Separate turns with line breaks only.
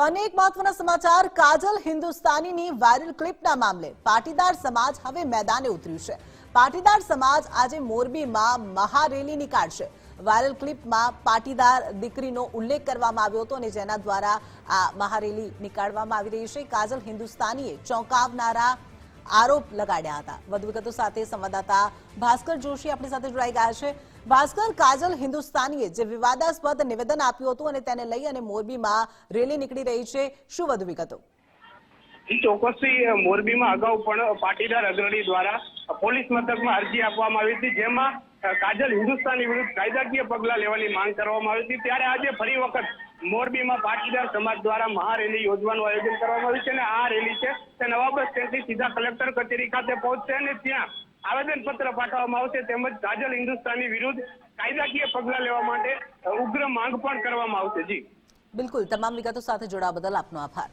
તો એક મહત્વના સમાચાર, કાજલ હિન્દુસ્તાનીની વાયરલ ક્લિપના મામલે. પાટીદાર સમાજ હવે મેદાને ઉતર્યું છે. પાટીદાર સમાજ આજે મોરબીમાં મહારેલી નીકાળશે. વાયરલ ક્લિપમાં પાટીદાર દીકરીનો ઉલ્લેખ કરવામાં આવ્યો હતો અને જેના દ્વારા આ મહારેલી નીકાળવામાં આવી રહી છે. કાજલ હિન્દુસ્તાનીએ ચોંકાવનારા આરોપ લગાડ્યા હતા. વધુ વિગતો સાથે સંવાદદાતા ભાસ્કર જોશી આપણી સાથે જોડાઈ ગયા છે. ભાસ્કર, કાજલ હિન્દુસ્તાનીએ જે વિવાદાસ્પદ નિવેદન આપ્યું હતું અને તેને લઈ અને મોરબીમાં રેલી નીકળી રહી છે, શું વધુ વિગતો?
ચોક્કસથી મોરબીમાં અગાઉ પણ પાટીદાર અગ્રણી દ્વારા પોલીસ મથકમાં અરજી આપવામાં આવી હતી, જેમાં કાજલ હિન્દુસ્તાની વિરુદ્ધ કાયદાકીય પગલાં લેવાની માંગ કરવામાં આવી હતી. ત્યારે આજે ફરી વખત મોરબીમાં પાટીદાર સમાજ દ્વારા મહારેલી યોજવાનું આયોજન કરવામાં આવ્યું છે અને આ છે. તે નવાબ સ્ટેન્ડથી સીધા કલેક્ટર કચેરી ખાતે પહોંચશે અને ત્યાં આવેદન પત્ર પાઠવવામાં આવશે તેમજ કાજલ હિન્દુસ્તાની વિરુદ્ધ કાયદાકીય પગલાં લેવા માટે ઉગ્ર માંગ પણ કરવામાં આવશે. જી.
બિલકુલ. તમામ વિગતો સાથે જોડાવા બદલ આપનો આભાર.